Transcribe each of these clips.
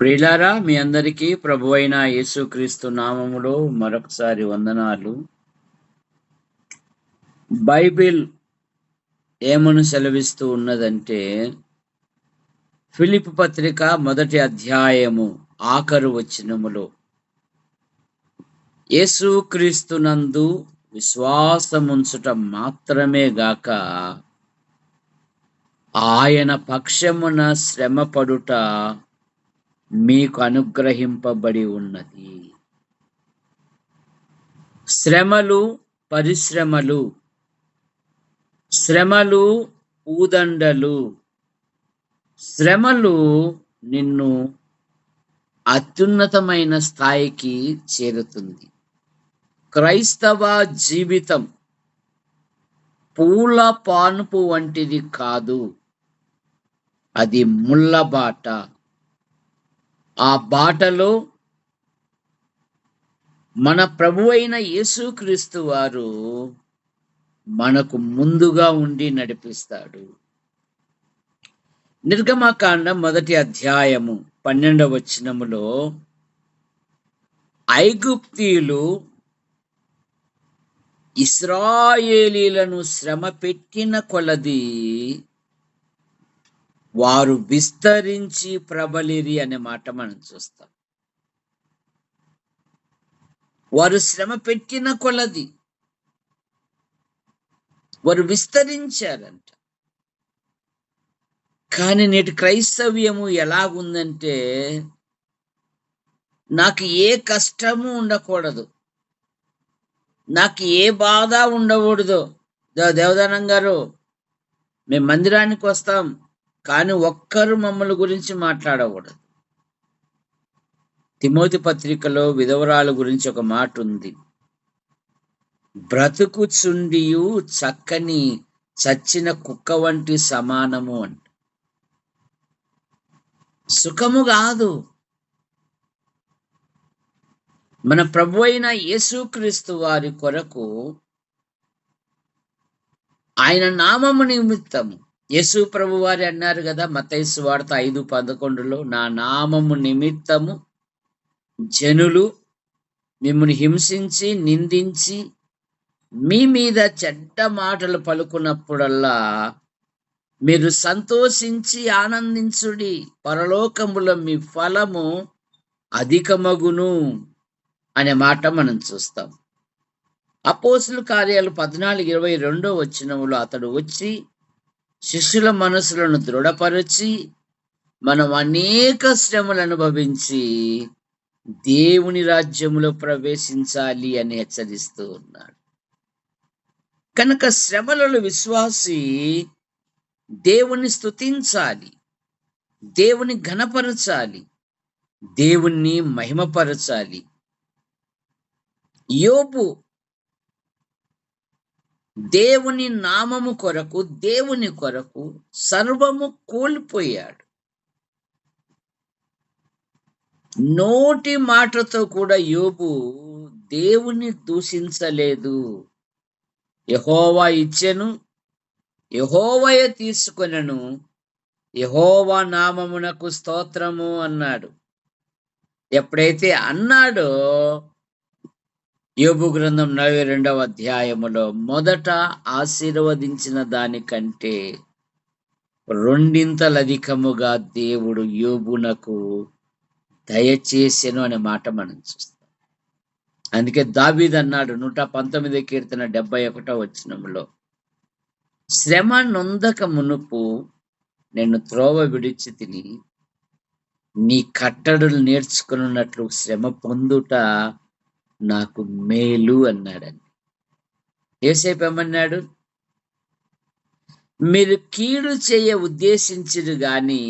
ప్రియులారా మీ అందరికీ ప్రభు అయిన యేసుక్రీస్తు నామములో మరొకసారి వందనాలు. బైబిల్ ఏమను సెలవిస్తూ ఉన్నదంటే ఫిలిప్ పత్రిక మొదటి అధ్యాయము ఆఖరు వచనములో యేసుక్రీస్తునందు విశ్వాసముంచుట మాత్రమే గాక ఆయన పక్షమున శ్రమపడుట మీకు అనుగ్రహింపబడి ఉన్నది. శ్రమలు పరిశ్రమలు. శ్రమలు ఊదండలు. శ్రమలు నిన్ను అత్యున్నతమైన స్థాయికి చేరుతుంది. క్రైస్తవ జీవితం పూల పానుపు వంటిది కాదు. అది ముళ్ళబాట. ఆ బాటలో మన ప్రభు అయిన యేసుక్రీస్తు వారు మనకు ముందుగా ఉండి నడిపిస్తాడు. నిర్గమకాండ మొదటి అధ్యాయము పన్నెండవ వచనములో ఐగుప్తీయులు ఇస్రాయేలీలను శ్రమ పెట్టిన కొలది వారు విస్తరించి ప్రబలిరి అనే మాట మనం చూస్తాం. వారు శ్రమ పెట్టిన కొలది. వారు విస్తరించారంట. కానీ నేటి క్రైస్తవ్యము ఎలాగుందంటే నాకు ఏ కష్టము ఉండకూడదు. నాకు ఏ బాధ ఉండకూడదు. దేవదానం గారు మేము మందిరానికి వస్తాం. కానీ ఒక్కరు మమ్మల్ని గురించి మాట్లాడకూడదు. తిమోతి పత్రికలో విధవరాల గురించి ఒక మాట ఉంది. బ్రతుకు చుండియు చక్కని చచ్చిన కుక్క వంటి సమానము అంట. సుఖము కాదు. మన ప్రభు అయిన యేసుక్రీస్తు వారి కొరకు ఆయన నామము నిమిత్తము యేసు ప్రభు వారి అన్నారు కదా మతైసు వార్త ఐదు పదకొండులో నా నామము నిమిత్తము జనులు మిమ్మల్ని హింసించి నిందించి మీ మీద చెడ్డ మాటలు పలుకున్నప్పుడల్లా మీరు సంతోషించి ఆనందించుడి. పరలోకములో మీ ఫలము అధికమగును అనే మాట మనం చూస్తాం. అపోసుల కార్యాలు పద్నాలుగు ఇరవై రెండో వచ్చినములో అతడు వచ్చి శిష్యుల మనసులను దృఢపరచి మనం అనేక శ్రమలు అనుభవించి దేవుని రాజ్యములో ప్రవేశించాలి అని హెచ్చరిస్తూ ఉన్నాడు. కనుక శ్రమలలో విశ్వాసి దేవుని స్తుతించాలి దేవుని ఘనపరచాలి దేవుణ్ణి మహిమపరచాలి. యోపు దేవుని నామము కొరకు దేవుని కొరకు సర్వము కోల్పోయాడు. నోటి మాటతో కూడా యోబు దేవుని దూషించలేదు. యహోవా ఇచ్చెను యహోవయ తీసుకొనను యహోవా నామమునకు స్తోత్రము అన్నాడు. ఎప్పుడైతే అన్నాడో యోబు గ్రంథం నలభై రెండవ అధ్యాయములో మొదట ఆశీర్వదించిన దానికంటే రెండింతలధికముగా దేవుడు యోబునకు దయచేసెను అనే మాట మనం చూస్తాం. అందుకే దాబీద్ అన్నాడు నూట పంతొమ్మిది కీర్తన డెబ్బై ఒకటో వచ్చినములో శ్రమ నొందక మునుపు నేను త్రోవ విడిచి తిని నీ కట్టడులు నేర్చుకున్నట్లు శ్రమ పొందుట నాకు మేలు అన్నాడని ఏసేపు ఏమన్నాడు? మీరు కీడు చేయ ఉద్దేశించరు గాని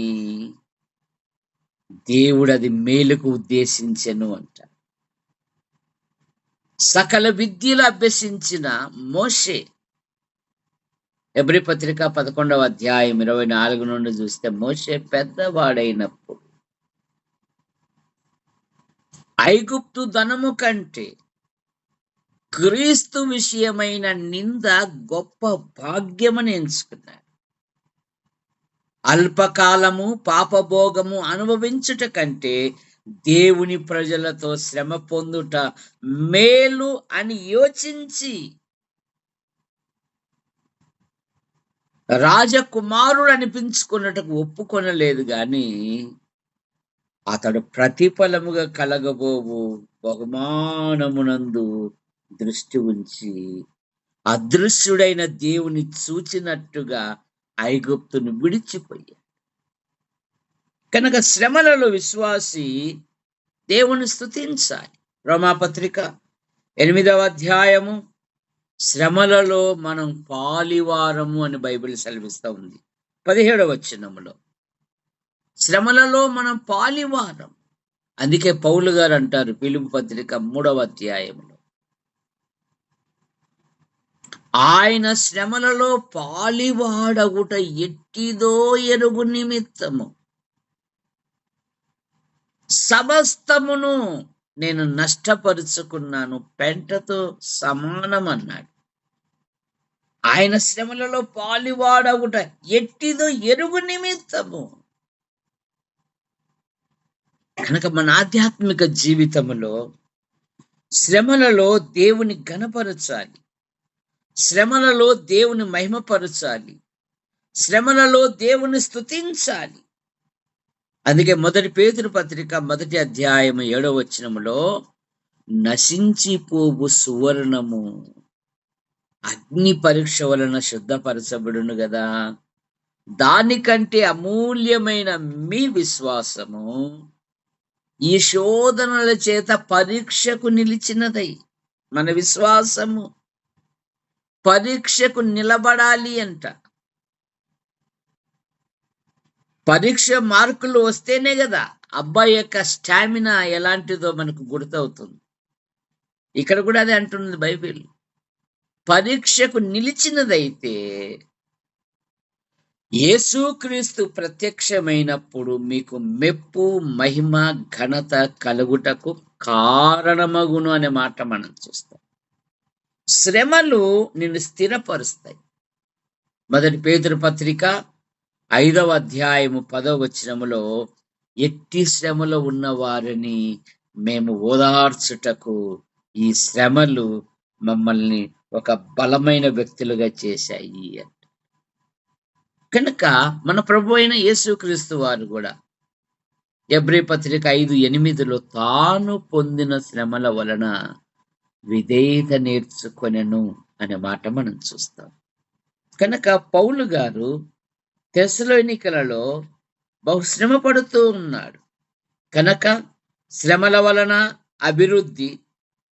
దేవుడు అది మేలుకు ఉద్దేశించను అంట సకల విద్యలు అభ్యసించిన మోషే ఎబ్రి పత్రిక పదకొండవ అధ్యాయం ఇరవై నాలుగు నుండి చూస్తే మోషే పెద్దవాడైనప్పుడు ఐగుప్తు ధనము కంటే క్రీస్తు విషయమైన నింద గొప్ప భాగ్యమని ఎంచుకున్నాడు. అల్పకాలము పాపభోగము అనుభవించుట కంటే దేవుని ప్రజలతో శ్రమ పొందుట మేలు అని యోచించి రాజకుమారుడు అనిపించుకున్నట్టుకు ఒప్పుకొనలేదు కానీ అతడు ప్రతిఫలముగా కలగబోవు బహుమానమునందు దృష్టి ఉంచి అదృశ్యుడైన దేవుని చూచినట్టుగా ఐగుప్తును విడిచిపోయాడు. కనుక శ్రమలలో విశ్వాసి దేవుని స్తుతించాలి. రోమాపత్రిక ఎనిమిదవ అధ్యాయము. శ్రమలలో మనం పాలివారము అని బైబిల్ సెలవిస్తూ ఉంది. పదిహేడవ వచనములో శ్రమలలో మనం పాలివారం అందుకే పౌలు గారు అంటారు పిలుపు పత్రిక మూడవ అధ్యాయంలో. ఆయన శ్రమలలో పాలివాడగుట ఎట్టిదో ఎరుగు నిమిత్తము. సమస్తమును నేను నష్టపరుచుకున్నాను పెంటతో సమానం అన్నాడు ఆయన శ్రమలలో పాలివాడగుట ఎట్టిదో ఎరుగు నిమిత్తము. కనుక మన ఆధ్యాత్మిక జీవితంలో శ్రమలలో దేవుని గణపరచాలి శ్రమలలో దేవుని మహిమపరచాలి. శ్రమలలో దేవుని స్థుతించాలి అందుకే మొదటి పేతురు పత్రిక మొదటి అధ్యాయం ఏడవ వచ్చినములో నశించిపోవు సువర్ణము. అగ్ని పరీక్ష వలన శుద్ధపరచబడును కదా దానికంటే అమూల్యమైన మీ విశ్వాసము ఈ శోధనల చేత పరీక్షకు నిలిచినదై మన విశ్వాసము పరీక్షకు నిలబడాలి అంట. పరీక్ష మార్కులు వస్తేనే కదా అబ్బాయి యొక్క స్టామినా ఎలాంటిదో మనకు గుర్తవుతుంది. ఇక్కడ కూడా అదే అంటున్నది బైబిల్. పరీక్షకు నిలిచినదైతే యేసుక్రీస్తు ప్రత్యక్షమైనప్పుడు మీకు మెప్పు మహిమ ఘనత కలుగుటకు కారణమగును అనే మాట మనం చూస్తాం. శ్రమలు నిన్ను స్థిరపరుస్తాయి. మొదటి పేదరు పత్రిక ఐదవ అధ్యాయము పదవ వచనములో ఎట్టి శ్రమలో ఉన్న వారిని మేము ఓదార్చుటకు ఈ శ్రమలు మమ్మల్ని ఒక బలమైన వ్యక్తులుగా చేశాయి అని. కనుక మన ప్రభు అయిన యేసుక్రీస్తు వారు కూడా ఎబ్రి పత్రిక ఐదు ఎనిమిదిలో తాను పొందిన శ్రమల వలన విధేయత నేర్చుకొనెను అనే మాట మనం చూస్తాం. కనుక పౌలు గారు తెసలోనికలలో బహుశ్రమ పడుతూ ఉన్నాడు. కనుక శ్రమల వలన అభివృద్ధి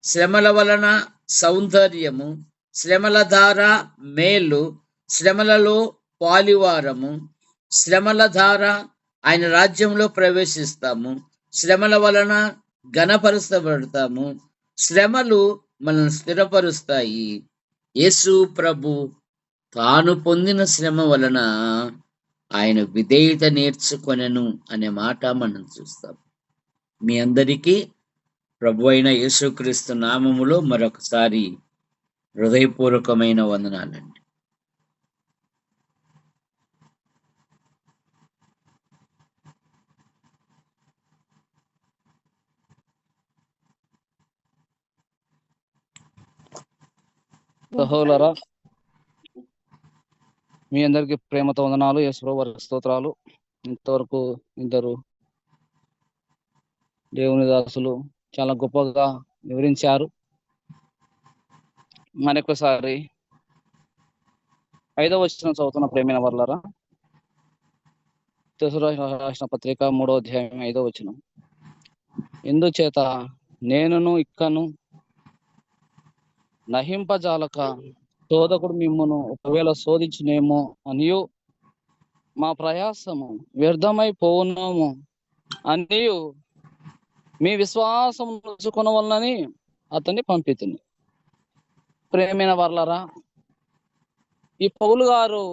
శ్రమల వలన సౌందర్యము శ్రమల ద్వారా మేలు శ్రమలలో పాలివారము. శ్రమల ద్వారా ఆయన రాజ్యంలో ప్రవేశిస్తాము. శ్రమల వలన ఘనపరచబడతాము. శ్రమలు మనల్ని స్థిరపరుస్తాయి. యేసు ప్రభు తాను పొందిన శ్రమ వలన ఆయన విధేయత నేర్చుకొనెను అనే మాట మనం చూస్తాం. మీ అందరికీ ప్రభు అయిన యేసుక్రీస్తు నామములో మరొకసారి హృదయపూర్వకమైన వందనాలండి. సహోదరా మీ అందరికి ప్రేమతో వందనాలు యశ్వర స్తోత్రాలు. ఇంతవరకు ఇద్దరు దేవుని దాసులు చాలా గొప్పగా వివరించారు. మరొకసారి ఐదవ వచ్చిన చదువుతున్న ప్రేమైన వర్లరా రాసిన పత్రిక మూడో అధ్యాయం ఐదవ వచ్చిన ఎందుచేత నేనును ఇక్కను నహింపజాలక శోధకుడు మిమ్మును ఒకవేళ శోధించునేమో అనియు మా ప్రయాసము వ్యర్థమై పోవున్నాము అనియు మీ విశ్వాసం ఉంచుకున్న వలనని అతన్ని పంపితుంది ప్రేమైన వర్లరా ఈ పౌలు గారు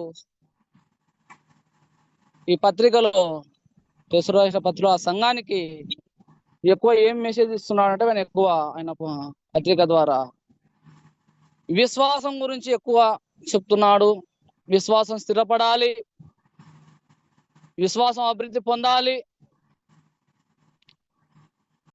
ఈ పత్రికలో తెసురాసిన పత్రిక ఆ సంఘానికి ఎక్కువ ఏం మెసేజ్ ఇస్తున్నాడంటే ఆయన ఎక్కువ ఆయన పత్రిక ద్వారా విశ్వాసం గురించి ఎక్కువ చెప్తున్నాడు. విశ్వాసం స్థిరపడాలి. విశ్వాసం అభివృద్ధి పొందాలి.